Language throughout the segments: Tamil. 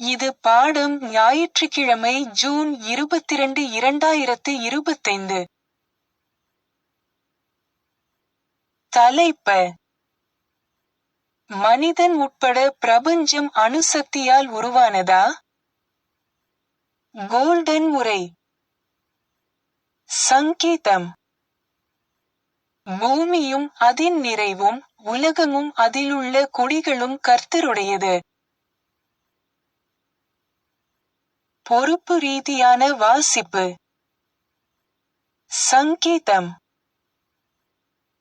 இது பாடம் ஞாயிற்றுக்கிழமை ஜூன் இருபத்திரண்டு இரண்டாயிரத்து இருபத்தைந்து. தலைப்ப மனிதன் உட்பட பிரபஞ்சம் அணுசக்தியால் உருவானதா? கோல்டன் உரை சங்கீதம் பூமியும் அதன் நிறைவும் உலகமும் அதிலுள்ள குடிகளும் கர்த்தருடையது. பொறுப்பு ரீதியான வாசிப்பு சங்கீதம்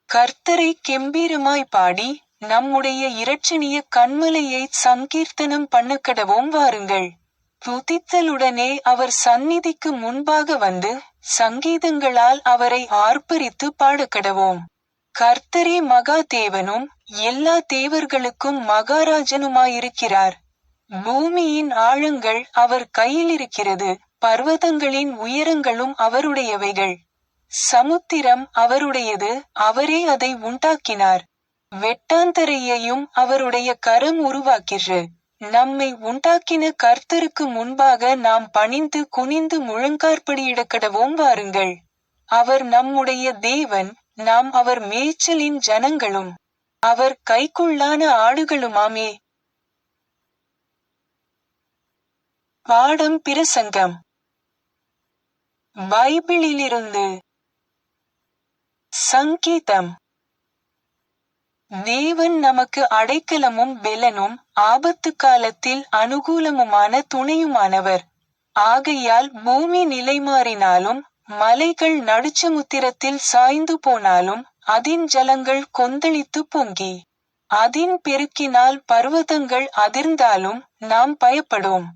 கர்த்தரை கெம்பீரமாய் பாடி நம்முடைய இரட்சணிய கண்மலையை சங்கீர்த்தனம் பண்ணக்கடவோம் வாருங்கள். துதித்தலுடனே அவர் சந்நிதிக்கு முன்பாக வந்து சங்கீதங்களால் அவரை ஆர்ப்பரித்து பாடக்கடவோம். கர்த்தரே மகா தேவனும் எல்லா தேவர்களுக்கும் மகாராஜனுமாயிருக்கிறார். பூமியின் ஆழங்கள் அவர் கையிலிருக்கிறது பர்வதங்களின் உயரங்களும் அவருடையவைகள். சமுத்திரம் அவருடையது அவரே அதை உண்டாக்கினார். வெட்டாந்தரையையும் அவருடைய கரம் உருவாக்கிற்று. நம்மை உண்டாக்கின கர்த்தருக்கு முன்பாக நாம் பணிந்து குனிந்து முழங்கார்படியிடக்கடவோம் வாருங்கள். அவர் நம்முடைய தேவன் நாம் அவர் மேய்ச்சலின் ஜனங்களும். அவர் கைக்குள்ளான ஆடுகளுமாமே. பாடம் பிரசங்கம் பைபிளிலிருந்து சங்கீதம். தேவன் நமக்கு அடைக்கலமும் பெலனும் ஆபத்து காலத்தில் அனுகூலமுமான துணையுமானவர். ஆகையால் பூமி நிலைமாறினாலும் மலைகள் நடுச்சமுத்திரத்தில் சாய்ந்து போனாலும் அதின் ஜலங்கள் கொந்தளித்து பொங்கி அதின் பெருக்கினால் பர்வதங்கள் அதிர்ந்தாலும் நாம் பயப்படும்.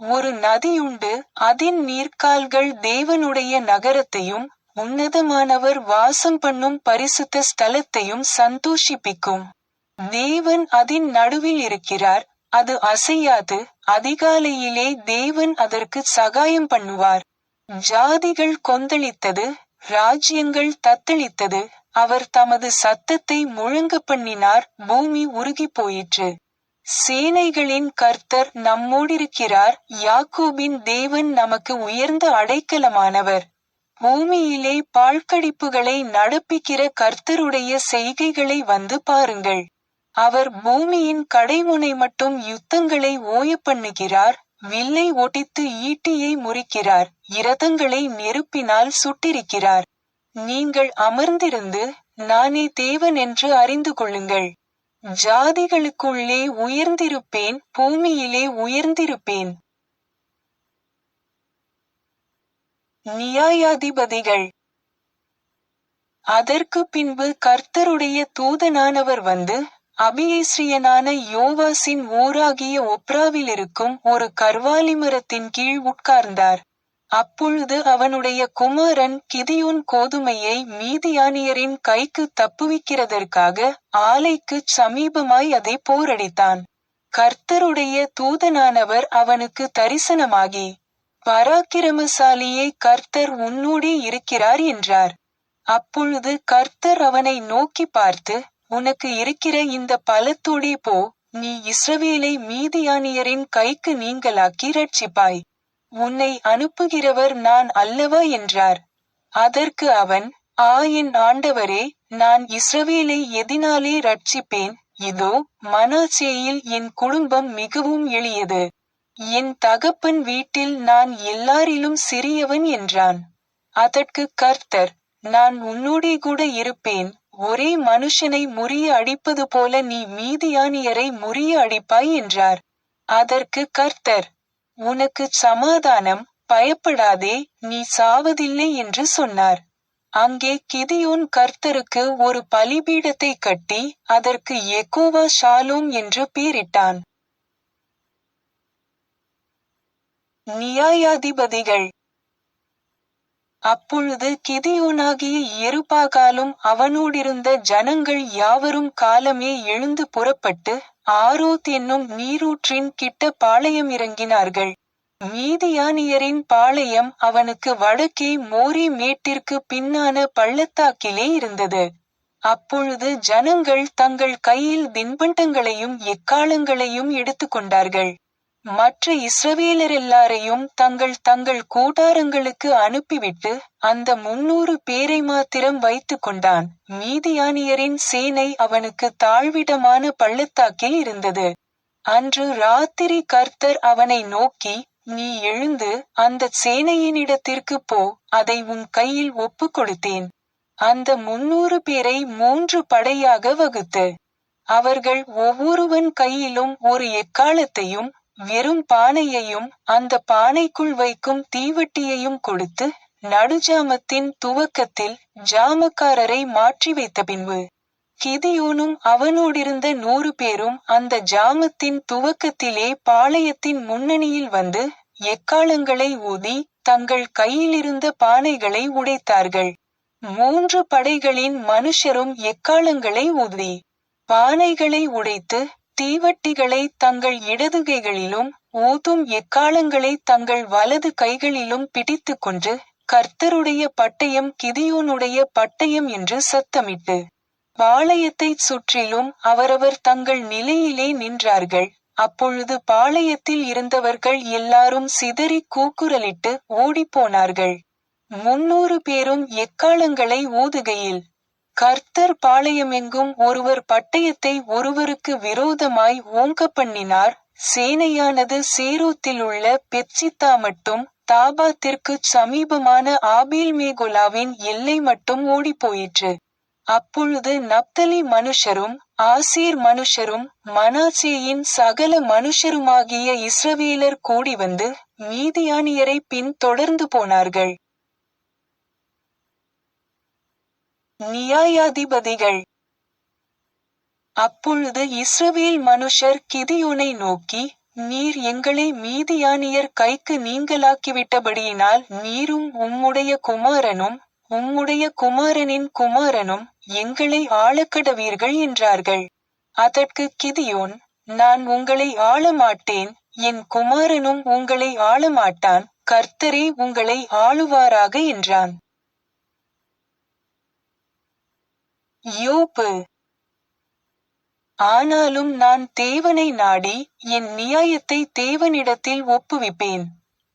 ஒரு நதியுண்டு அதின் நீர்க்கால்கள் தேவனுடைய நகரத்தையும் உன்னதமானவர் வாசம் பண்ணும் பரிசுத்த ஸ்தலத்தையும் சந்தோஷிப்பிக்கும். தேவன் அதின் நடுவில் இருக்கிறார் அது அசையாது அதிகாலையிலே தேவன் அதற்கு சகாயம் பண்ணுவார். ஜாதிகள் கொந்தளித்தது ராஜ்யங்கள் தத்தளித்தது அவர் தமது சத்தத்தை முழங்கப் பண்ணினார் பூமி உருகிப் போயிற்று. சேனைகளின் கர்த்தர் நம்மோடிருக்கிறார் யாக்கோபின் தேவன் நமக்கு உயர்ந்த அடைக்கலமானவர். பூமியிலே பாழ்கடிப்புகளை நடப்பிக்கிற கர்த்தருடைய செய்கைகளை வந்து பாருங்கள். அவர் பூமியின் கடைமுனை மட்டும் யுத்தங்களை ஓயப்பண்ணுகிறார் வில்லை ஒட்டித்து ஈட்டியை முறிக்கிறார் இரதங்களை நெருப்பினால் சுட்டிருக்கிறார். நீங்கள் அமர்ந்திருந்து நானே தேவன் என்று அறிந்து கொள்ளுங்கள். ஜாதிகளுக்குள்ளே உயர்ந்திருப்பேன் பூமியிலே உயர்ந்திருப்பேன். நியாயாதிபதிகள் அதற்கு பின்பு கர்த்தருடைய தூதனானவர் வந்து அபியேஸ்ரியனான யோவாசின் ஊராகிய ஒப்ராவிலிருக்கும் ஒரு கர்வாலி மரத்தின் கீழ் உட்கார்ந்தார். அப்பொழுது அவனுடைய குமாரன் கிதியோன் கோதுமையை மீதியானியரின் கைக்கு தப்புவிக்கிறதற்காக ஆலைக்குச் சமீபமாய் அதை போரடித்தான். கர்த்தருடைய தூதனானவர் அவனுக்கு தரிசனமாகி பராக்கிரமசாலியே கர்த்தர் உன்னோடே இருக்கிறார் என்றார். அப்பொழுது கர்த்தர் அவனை நோக்கி பார்த்து உனக்கு இருக்கிற இந்த பலத்தோடே போ நீ இஸ்ரவேலை மீதியானியரின் கைக்கு நீங்களாக்கி ரட்சிப்பாய். உன்னை அனுப்புகிறவர் நான் அல்லவா என்றார். அதற்கு அவன் ஆ என் ஆண்டவரே நான் இஸ்ரவேலை எதினாலே ரட்சிப்பேன் இதோ மனாச்சேயில் என் குடும்பம் மிகவும் எளியது. என் தகப்பன் வீட்டில் நான் எல்லாரிலும் சிறியவன் என்றான். அதற்கு கர்த்தர் நான் உன்னோடே கூட இருப்பேன் ஒரே மனுஷனை முறிய அடிப்பது போல நீ மீதியானியரை முறிய அடிப்பாய் என்றார். அதற்கு கர்த்தர் உனக்கு சமாதானம் பயப்படாதே நீ சாவதில்லை என்று சொன்னார். அங்கே கிதியோன் கர்த்தருக்கு ஒரு பலிபீடத்தை கட்டி அதற்கு எகோவா ஷாலோம் என்று பேரிட்டான். நியாயாதிபதிகள் அப்பொழுது கிதியோனாகிய எருபாகாலும் அவனோடிருந்த ஜனங்கள் யாவரும் காலமே எழுந்து புறப்பட்டு ஆரோத் என்னும் நீரூற்றின் கிட்ட பாளையம் இறங்கினார்கள். மீதியானியரின் பாளையம் அவனுக்கு வடக்கே மோரி மேட்டிற்கு பின்னான பள்ளத்தாக்கிலே இருந்தது. அப்பொழுது ஜனங்கள் தங்கள் கையில் தின்பண்டங்களையும் எக்காலங்களையும் எடுத்துக்கொண்டார்கள். மற்ற இஸ்ரவேலரெல்லாரையும் தங்கள் தங்கள் கூடாரங்களுக்கு அனுப்பிவிட்டு அந்த முன்னூறு பேரை மாத்திரம் வைத்துக் கொண்டான். மீதியானியரின் சேனை அவனுக்கு தாழ்விடமான பள்ளத்தாக்கில் இருந்தது. அன்று ராத்திரி கர்த்தர் அவனை நோக்கி நீ எழுந்து அந்த சேனையினிடத்திற்குப் போ அதை உன் கையில் ஒப்புக் கொடுத்தேன் அந்த முன்னூறு பேரை மூன்று படையாக வகுத்து அவர்கள் ஒவ்வொருவன் கையிலும் ஒரு எக்காலத்தையும் வெறும் பானையையும் அந்த பானைக்குள் வைக்கும் தீவட்டியையும் கொடுத்து நடுஜாமத்தின் துவக்கத்தில் ஜாமக்காரரை மாற்றி வைத்த பின்பு கிதியோனும் அவனோடிருந்த நூறு பேரும் அந்த ஜாமத்தின் துவக்கத்திலே பாளையத்தின் முன்னணியில் வந்து எக்காலங்களை ஊதி தங்கள் கையிலிருந்த பானைகளை உடைத்தார்கள். மூன்று படைகளின் மனுஷரும் எக்காலங்களை ஊதி பானைகளை உடைத்து தீவட்டிகளை தங்கள் இடதுகைகளிலும் ஊதும் எக்காலங்களை தங்கள் வலது கைகளிலும் பிடித்து கொண்டு கர்த்தருடைய பட்டயம் கிதியோனுடைய பட்டயம் என்று சத்தமிட்டு பாளையத்தைச் சுற்றிலும் அவரவர் தங்கள் நிலையிலே நின்றார்கள். அப்பொழுது பாளையத்தில் இருந்தவர்கள் எல்லாரும் சிதறி கூக்குரலிட்டு ஓடிப்போனார்கள். முன்னூறு பேரும் எக்காலங்களை ஊதுகையில் கர்த்தர் பாளையமெங்கும் ஒருவர் பட்டயத்தை ஒருவருக்கு விரோதமாய் ஓங்க பண்ணினார் சேனையானது சேரூத்தில் உள்ள பெட்சித்தா மட்டும் தாபாத்திற்கு சமீபமான ஆபேல் மேகுலாவின் எல்லை மட்டும் ஓடிப்போயிற்று. அப்பொழுது நப்தலி மனுஷரும் ஆசீர் மனுஷரும் மனாசேயின் சகல மனுஷருமாகிய இஸ்ரவேலர் கூடி வந்து மீதியானியரை பின் தொடர்ந்து போனார்கள். நியாயாதிபதிகள். அப்பொழுது இஸ்ரவேல் மனுஷர் கிதியோனை நோக்கி நீர் எங்களை மீதியானியர் கைக்கு நீங்களாக்கிவிட்டபடியினால் நீரும் உம்முடைய குமாரனும் உம்முடைய குமாரனின் குமாரனும் எங்களை ஆளக்கடவீர்கள் என்றார்கள். அதற்கு கிதியோன் நான் உங்களை ஆளமாட்டேன் என் குமாரனும் உங்களை ஆளமாட்டான் கர்த்தரே உங்களை ஆளுவாராக என்றான். யோப்பு ஆனாலும் நான் தேவனை நாடி என் நியாயத்தை தேவனிடத்தில் ஒப்புவிப்பேன்.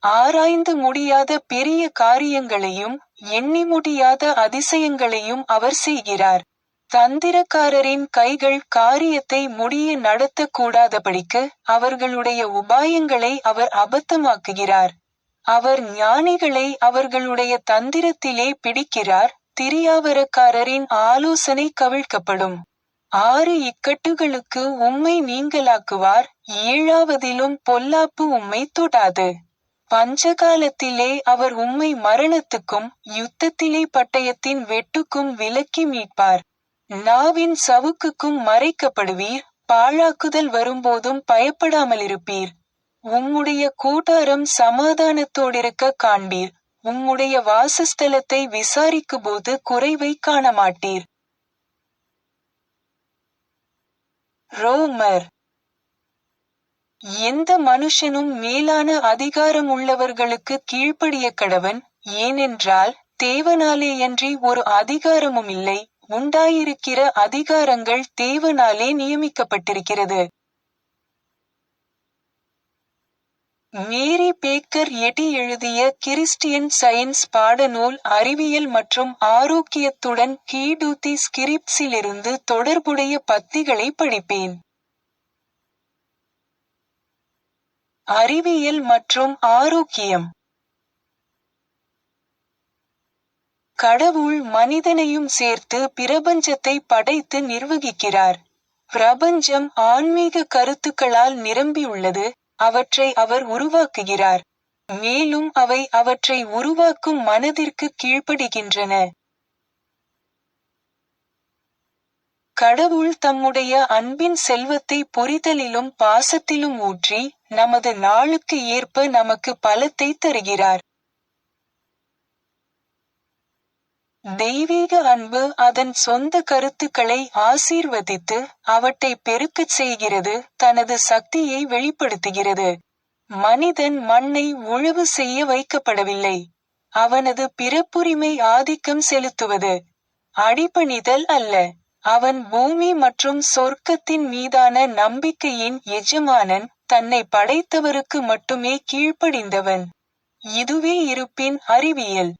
ஆராய்ந்து முடியாத பெரிய காரியங்களையும் எண்ணி முடியாத அதிசயங்களையும் அவர் செய்கிறார். தந்திரக்காரரின் கைகள் காரியத்தை முடிய நடத்தக்கூடாதபடிக்கு அவர்களுடைய உபாயங்களை அவர் அபத்தமாக்குகிறார். அவர் ஞானிகளை அவர்களுடைய தந்திரத்திலே பிடிக்கிறார். திரியாவரக்காரரின் ஆலோசனை கவிழ்க்கப்படும். ஆறு இக்கட்டுகளுக்கு உம்மை நீங்களாக்குவார் ஏழாவதிலும் பொல்லாப்பு உம்மை தொடாது. பஞ்சகாலத்திலே அவர் உம்மை மரணத்துக்கும் யுத்தத்திலே பட்டயத்தின் வெட்டுக்கும் விலக்கி மீட்பார். நாவின் சவுக்குக்கும் மறைக்கப்படுவீர் பாழாக்குதல் வரும்போதும் பயப்படாமலிருப்பீர். உம்முடைய கூட்டாரம் சமாதானத்தோடிருக்க காண்பீர். உம்முடைய வாசஸ்தலத்தை விசாரிக்கும்போது குறைவை காணமாட்டீர். ரோமர். எந்த மனுஷனும் மேலான அதிகாரம் உள்ளவர்களுக்கு கீழ்ப்படிய கடவன் ஏனென்றால் தேவனாலேயன்றி ஒரு அதிகாரமும் இல்லை உண்டாயிருக்கிற அதிகாரங்கள் தேவனாலே நியமிக்கப்பட்டிருக்கிறது. மேரி பேக்கர் எடி எழுதிய கிறிஸ்டியன் சயின்ஸ் பாடநூல் அறிவியல் மற்றும் ஆரோக்கியத்துடன் கீடூத்தி ஸ்கிரிப்ஸிலிருந்து தொடர்புடைய பத்திகளை படிப்பேன். அறிவியல் மற்றும் ஆரோக்கியம். கடவுள் மனிதனையும் சேர்த்து பிரபஞ்சத்தை படைத்து நிர்வகிக்கிறார். பிரபஞ்சம் ஆன்மீக கருத்துக்களால் நிரம்பியுள்ளது. அவற்றை அவர் உருவாக்குகிறார். மேலும் அவை அவற்றை உருவாக்கும் மனதிற்கு கீழ்ப்படுகின்றன. கடவுள் தம்முடைய அன்பின் செல்வத்தை புரிதலிலும் பாசத்திலும் ஊற்றி நமது நாளுக்கு ஏற்ப நமக்கு பலத்தை தருகிறார். தெய்வீக அன்பு அதன் சொந்த கருத்துக்களை ஆசீர்வதித்து அவற்றை பெருக்கச் செய்கிறது தனது சக்தியை வெளிப்படுத்துகிறது. மனிதன் மண்ணை உழவு செய்ய வைக்கப்படவில்லை. அவனது பிறப்புரிமை ஆதிக்கம் செலுத்துவது அடிபணிதல் அல்ல. அவன் பூமி மற்றும் சொர்க்கத்தின் மீதான நம்பிக்கையின் எஜமானன் தன்னை படைத்தவருக்கு மட்டுமே கீழ்ப்படிந்தவன். இதுவே இருப்பின் அறிவியல்.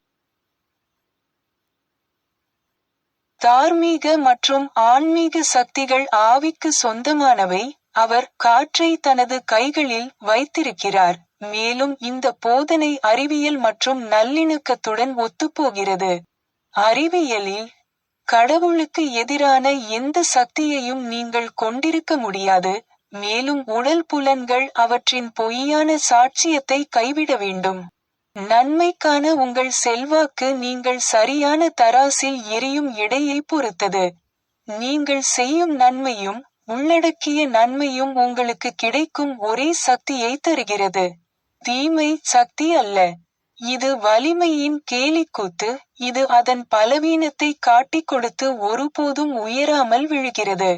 தார்மீக மற்றும் ஆன்மீக சக்திகள் ஆவிக்கு சொந்தமானவை அவர் காற்றை தனது கைகளில் வைத்திருக்கிறார். மேலும் இந்த போதனை அறிவியல் மற்றும் நல்லிணக்கத்துடன் ஒத்துப்போகிறது. அறிவியலில் கடவுளுக்கு எதிரான எந்த சக்தியையும் நீங்கள் கொண்டிருக்க முடியாது. மேலும் உடல் புலன்கள் அவற்றின் பொய்யான சாட்சியத்தை கைவிட வேண்டும். நன்மைக்கான உங்கள் செல்வாக்கு நீங்கள் சரியான தராசில் எரியும் இடையை பொறுத்தது. நீங்கள் செய்யும் நன்மையும் உள்ளடக்கிய நன்மையும் உங்களுக்கு கிடைக்கும் ஒரே சக்தியை தருகிறது. தீமை சக்தி அல்ல. இது வலிமையின் கேலிக்கூத்து இது அதன் பலவீனத்தை காட்டிக் கொடுத்து ஒருபோதும் உயராமல் விழுகிறது.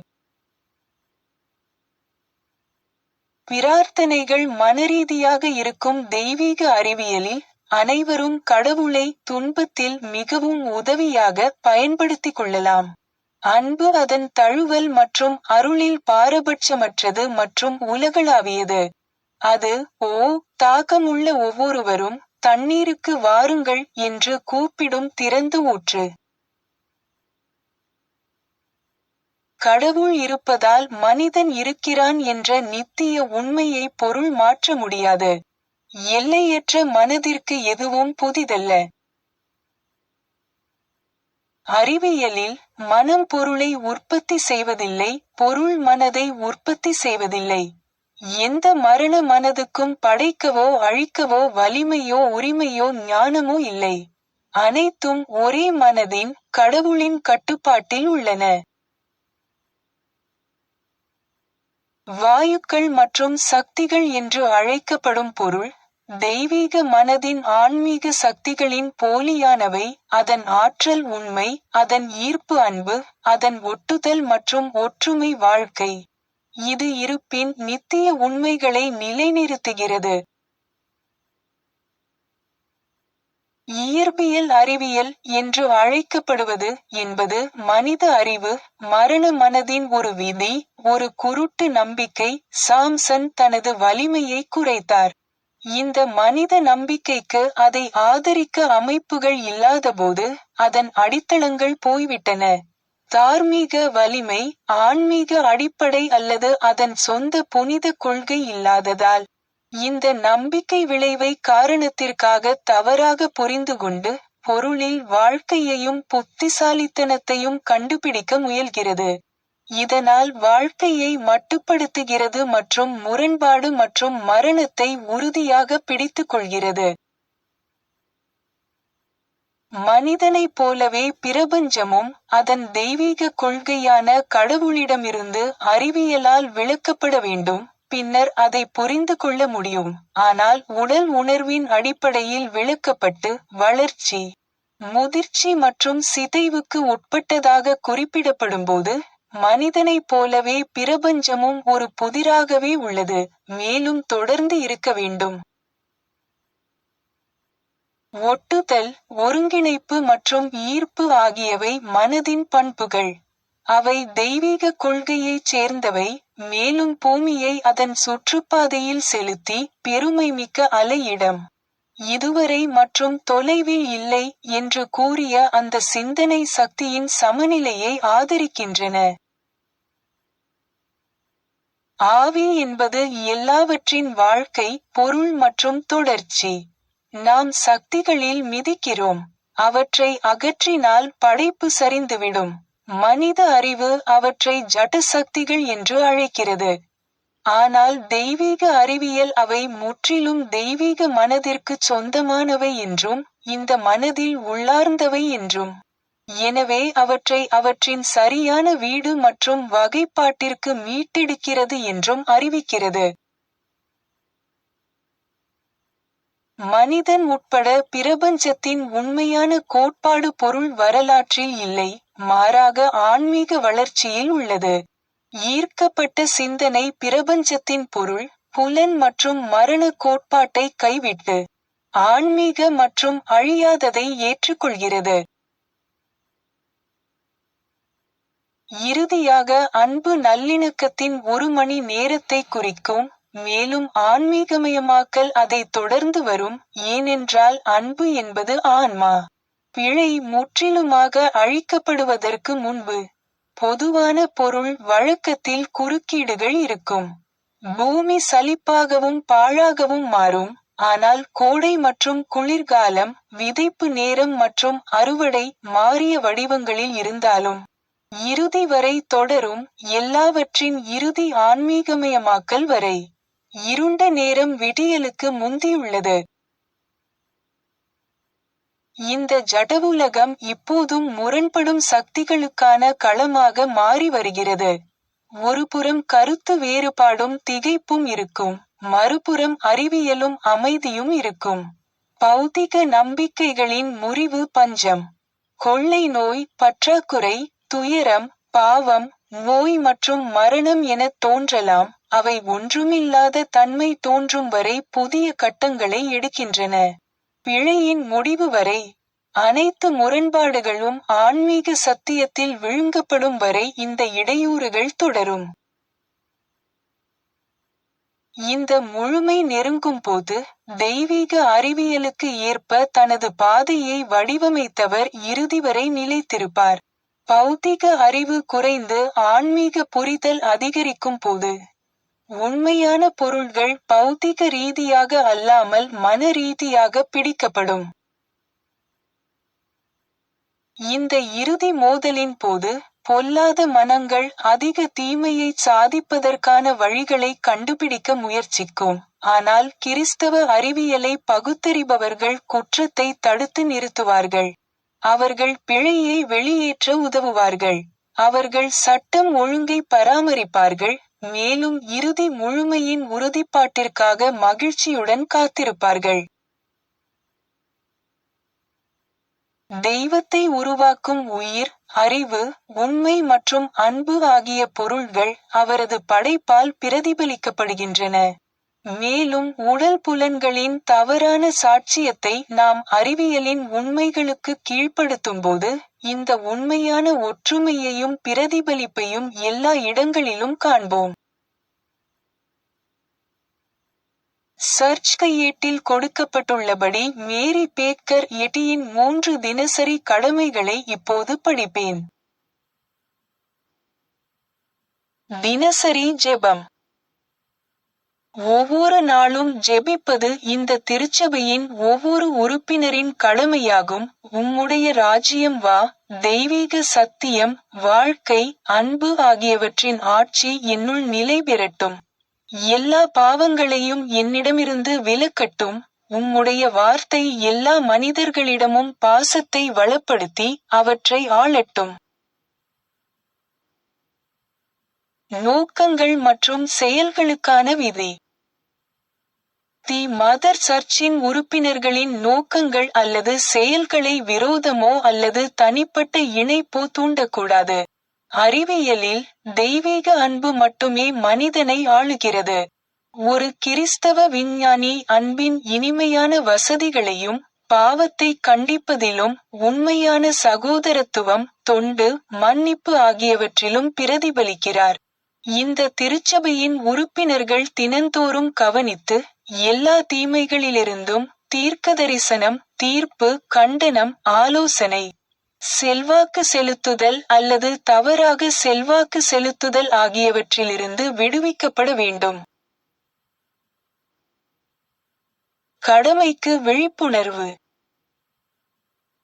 பிரார்த்தனைகள் மனரீதியாக இருக்கும் தெய்வீக அறிவியலில் அனைவரும் கடவுளை துன்பத்தில் மிகவும் உதவியாக பயன்படுத்திக் கொள்ளலாம். அன்பு அதன் தழுவல் மற்றும் அருளில் பாரபட்சமற்றது மற்றும் உலகளாவியது. அது ஓ தாகமுள்ள ஒவ்வொருவரும் தண்ணீருக்கு வாருங்கள் என்று கூப்பிடும் திறந்து ஊற்று. கடவுள் இருப்பதால் மனிதன் இருக்கிறான் என்ற நித்திய உண்மையை பொருள் மாற்ற முடியாது. எல்லையற்ற மனதிற்கு எதுவும் புதிதல்ல. அறிவியலில் மனம் பொருளை உற்பத்தி செய்வதில்லை பொருள் மனதை உற்பத்தி செய்வதில்லை. எந்த மரண மனதுக்கும் படைக்கவோ அழிக்கவோ வலிமையோ உரிமையோ ஞானமோ இல்லை. அனைத்தும் ஒரே மனதின் கடவுளின் கட்டுப்பாட்டில் உள்ளன. வாயுக்கள் மற்றும் சக்திகள் என்று அழைக்கப்படும் பொருள் தெய்வீக மனதின் ஆன்மீக சக்திகளின் போலியானவை அதன் ஆற்றல் உண்மை அதன் ஈர்ப்பு அன்பு அதன் ஒட்டுதல் மற்றும் ஒற்றுமை வாழ்க்கை. இது இருப்பின் நித்திய உண்மைகளை நிலைநிறுத்துகிறது. இயற்பியல் அறிவியல் என்று அழைக்கப்படுவது என்பது மனித அறிவு மரண மனதின் ஒரு விதி ஒரு குருட்டு நம்பிக்கை சாம்சன் தனது வலிமையை குறைத்தார். இந்த மனித நம்பிக்கைக்கு அதை ஆதரிக்க அமைப்புகள் இல்லாதபோது அதன் அடித்தளங்கள் போய்விட்டன. தார்மீக வலிமை ஆன்மீக அடிப்படை அல்லது அதன் சொந்த புனித கொள்கை இல்லாததால் இந்த நம்பிக்கை விளைவை காரணத்திற்காக தவறாக புரிந்து கொண்டு பொருளில் வாழ்க்கையையும் புத்திசாலித்தனத்தையும் கண்டுபிடிக்க முயல்கிறது. இதனால் வாழ்க்கையை மட்டுப்படுத்துகிறது மற்றும் முரண்பாடு மற்றும் மரணத்தை உறுதியாக பிடித்துக் கொள்கிறது. மனிதனைப் போலவே பிரபஞ்சமும் அதன் தெய்வீக கொள்கையான கடவுளிடமிருந்து அறிவியலால் விளக்கப்பட வேண்டும். பின்னர் அதை புரிந்து கொள்ள முடியும். ஆனால் உடல் உணர்வின் அடிப்படையில் விளக்கப்பட்டு வளர்ச்சி முதிர்ச்சி மற்றும் சிதைவுக்கு உட்பட்டதாக குறிப்பிடப்படும்போது மனிதனைப் போலவே பிரபஞ்சமும் ஒரு புதிராகவே உள்ளது மேலும் தொடர்ந்து இருக்க வேண்டும். ஒட்டுதல் ஒருங்கிணைப்பு மற்றும் ஈர்ப்பு ஆகியவை மனதின் பண்புகள். அவை தெய்வீக கொள்கையைச் சேர்ந்தவை மேலும் பூமியை அதன் சுற்றுப்பாதையில் செலுத்தி பெருமைமிக்க அலையிடம். இதுவரை மற்றும் தொலைவில் இல்லை என்று கூறிய அந்த சிந்தனை சக்தியின் சமநிலையை ஆதரிக்கின்றன. ஆவி என்பது எல்லாவற்றின் வாழ்க்கை பொருள் மற்றும் தொடர்ச்சி. நாம் சக்திகளில் மிதிக்கிறோம் அவற்றை அகற்றினால் படைப்பு சரிந்துவிடும். மனித அறிவு அவற்றை ஜட்டு சக்திகள் என்று அழைக்கிறது. ஆனால் தெய்வீக அறிவியல் அவை முற்றிலும் தெய்வீக மனதிற்குச் சொந்தமானவை என்றும் இந்த மனதில் உள்ளார்ந்தவை என்றும். எனவே அவற்றை அவற்றின் சரியான வீடு மற்றும் வகைப்பாட்டிற்கு மீட்டெடுக்கிறது என்றும் அறிவிக்கிறது. மனிதன் உட்பட பிரபஞ்சத்தின் உண்மையான கோட்பாடு பொருள் வரலாற்றில் இல்லை. மாறாக ஆன்மீக வளர்ச்சியில் உள்ளது. ஈர்க்கப்பட்ட சிந்தனை பிரபஞ்சத்தின் பொருள் புலன் மற்றும் மரண கோட்பாட்டை கைவிட்டு ஆன்மீக மற்றும் அழியாததை ஏற்றுக்கொள்கிறது. இறுதியாக அன்பு நல்லிணக்கத்தின் ஒரு மணி நேரத்தை குறிக்கும் மேலும் ஆன்மீகமயமாக்கல் அதை தொடர்ந்து வரும் ஏனென்றால் அன்பு என்பது ஆன்மா. பிழை முற்றிலுமாக அழிக்கப்படுவதற்கு முன்பு பொதுவான பொருள் வழக்கத்தில் குறுக்கீடுகள் இருக்கும். பூமி சலிப்பாகவும் பாழாகவும் மாறும். ஆனால் கோடை மற்றும் குளிர்காலம் விதைப்பு நேரம் மற்றும் அறுவடை மாறிய வடிவங்களில் இருந்தாலும் இறுதி வரை தொடரும் எல்லாவற்றின் இறுதி ஆன்மீகமயமாக்கல் வரை. இருண்ட நேரம் விடியலுக்கு முந்தியுள்ளது. இந்த ஜடவுலகம் இப்போதும் முரண்படும் சக்திகளுக்கான களமாக மாறி வருகிறது. ஒருபுறம் கருத்து வேறுபாடும் திகைப்பும் இருக்கும். மறுபுறம் அறிவியலும் அமைதியும் இருக்கும். பௌதிக நம்பிக்கைகளின் முறிவு பஞ்சம். கொள்ளை நோய் பற்றாக்குறை துயரம் பாவம் நோய் மற்றும் மரணம் எனத் தோன்றலாம். அவை ஒன்றுமில்லாத தன்மை தோன்றும் வரை புதிய கட்டங்களை எடுக்கின்றன. பிழையின் முடிவு வரை அனைத்து முரண்பாடுகளும் ஆன்மீக சத்தியத்தில் விழுங்கப்படும் வரை இந்த இடையூறுகள் தொடரும். இந்த முழுமை நெருங்கும் போது தெய்வீக அறிவியலுக்கு ஏற்ப தனது பாதையை வடிவமைத்தவர் இறுதி வரை நிலைத்திருப்பார். பௌத்திக அறிவு குறைந்து ஆன்மீக புரிதல் அதிகரிக்கும் போது உண்மையான பொருள்கள் பௌத்திக ரீதியாக அல்லாமல் மன ரீதியாக பிடிக்கப்படும். இந்த இறுதி மோதலின் போது பொல்லாத மனங்கள் அதிக தீமையை சாதிப்பதற்கான வழிகளை கண்டுபிடிக்க முயற்சிக்கும். ஆனால் கிறிஸ்தவ அறிவியலை பகுத்தறிபவர்கள் குற்றத்தை தடுத்து நிறுத்துவார்கள். அவர்கள் பிழையை வெளியேற்ற உதவுவார்கள். அவர்கள் சட்டம் ஒழுங்கை பராமரிப்பார்கள். மேலும் இறுதி முழுமையின் உறுதிப்பாட்டிற்காக மகிழ்ச்சியுடன் காத்திருப்பார்கள். தெய்வத்தை உருவாக்கும் உயிர் அறிவு உண்மை மற்றும் அன்பு ஆகிய பொருள்கள் அவரது படைப்பால் பிரதிபலிக்கப்படுகின்றன. மேலும் உடல் புலன்களின் தவறான சாட்சியத்தை நாம் அறிவியலின் உண்மைகளுக்கு கீழ்ப்படுத்தும்போது இந்த உண்மையான ஒற்றுமையையும் பிரதிபலிப்பையும் எல்லா இடங்களிலும் காண்போம். சர்ச் கையேட்டில் கொடுக்கப்பட்டுள்ளபடி மேரி பேக்கர் எட்டியின் மூன்று தினசரி கடமைகளை இப்போது படிப்பேன். தினசரி ஜெபம். ஒவ்வொரு நாளும் ஜெபிப்பது இந்த திருச்சபையின் ஒவ்வொரு உறுப்பினரின் கடமையாகும். உம்முடைய ராஜ்யம் வா தெய்வீக சத்தியம் வாழ்க்கை அன்பு ஆகியவற்றின் ஆட்சி என்னுள் நிலை பெறட்டும். எல்லா பாவங்களையும் என்னிடமிருந்து விலக்கட்டும். உம்முடைய வார்த்தை எல்லா மனிதர்களிடமும் பாசத்தை வளப்படுத்தி அவற்றை ஆளட்டும். நோக்கங்கள் மற்றும் செயல்களுக்கான விதி. தி மதர் சர்ச்சின் உறுப்பினர்களின் நோக்கங்கள் அல்லது செயல்களை விரோதமோ அல்லது தனிப்பட்ட இணைப்போ தூண்டக்கூடாது. அறிவியலில் தெய்வீக அன்பு மட்டுமே மனிதனை ஆளுகிறது. ஒரு கிறிஸ்தவ விஞ்ஞானி அன்பின் இனிமையான வசதிகளையும் பாவத்தை கண்டிப்பதிலும் உண்மையான சகோதரத்துவம் தொண்டு மன்னிப்பு ஆகியவற்றிலும் பிரதிபலிக்கிறார். இந்த திருச்சபையின் உறுப்பினர்கள் தினந்தோறும் கவனித்து எல்லா தீமைகளிலிருந்தும் தீர்க்கதரிசனம் தீர்ப்பு கண்டனம் ஆலோசனை. செல்வாக்கு செலுத்துதல் அல்லது தவறாக செல்வாக்கு செலுத்துதல் ஆகியவற்றிலிருந்து விடுவிக்கப்பட வேண்டும். கடமைக்கு விழிப்புணர்வு.